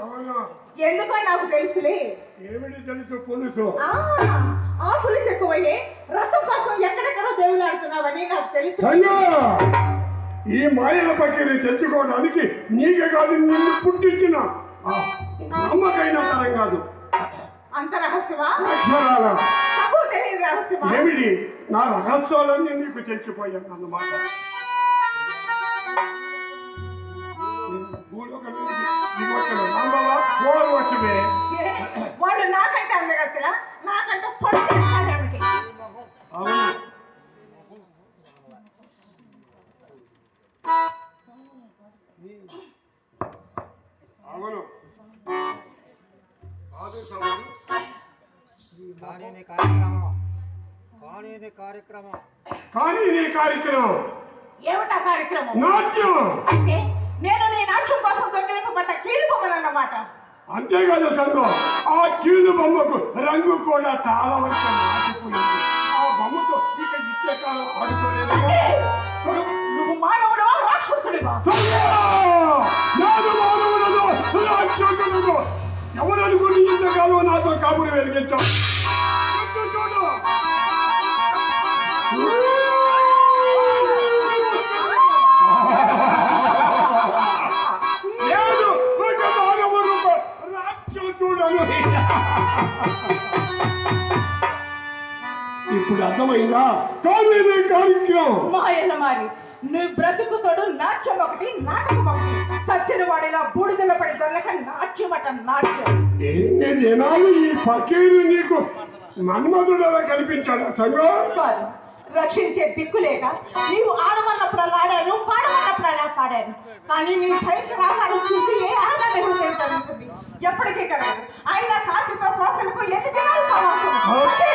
అవును. ఎందుకో నాకు తెలుసులే. ఏమిటి తెలుసు పులుసు? ఆ, పులుసు ఎక్కువయ్యే రసం కోసం ఎక్కడెక్కడో దేవులాడుతున్నావని నాకు తెలుసు. ఈ మాయల పక్కిని తెచ్చుకోవడానికి నీకే కాదు నిన్ను పుట్టించిన ఆ నమ్మకైన తరం కాదు. అంత రహస్యమా? అక్షరాల. తెలియని రహస్యమా? ఏమిటి? నా రహస్యాలన్నీ నీకు తెలిసిపోయాను అన్నమాట. నేను నాకంటే పొడి చేస్తాడు ఏమిటి అవును? అవును. కాదు సవాలు కానీ నీ కార్యక్రమం. కానీ నీ కార్యక్రమం. కానీ నీ కార్యక్రమం. ఏమిటా కార్యక్రమం? నాట్యం. అంటే నేను నీ నాట్యం కోసం దొంగిలింపబడ్డ కీలుబొమ్మనన్నమాట అంతేకాదు సంఘం ఆ కీలు బొమ్మకు రంగు కూడా చాలా వరకు మారిపోయింది ఆ బొమ్మతో ఇక నిత్య కాలం ఆడుకోలేదు నువ్వు మానవుడవా? రాక్షసుడివా? మానవులను రాక్షసులను ఎవరనుకుని ఇంతకాలం నాతో కాపురం వెలిగించాం చూడు, ఇప్పుడు అర్థమైందా కానీ ఇది కార్యక్రమం మరి మారి నువ్వు బ్రతుకుతోడు నాట్యం ఒకటి నాటకం ఒకటి చచ్చిన వాడిలా బూడిదల పడి దొరలక నాట్యం అట నాట్యం ఏంటి జనాలు ఈ ఫకీరు నీకు మన్మధుడలా కనిపించాడు సంగం కాదు రక్షించే దిక్కు లేక నీవు ఆడమన్నప్పుడల్లా ఆడాను పాడమన్నప్పుడల్లా పాడాను. కానీ నీ పైకి రాహారం చూసి ఏ ఆడదాన్ని హృదయం ఎప్పటికీ కదా. ఆయన కాకితో కోపలకు ఎన్ని దినాలు సమాసం? ఓకే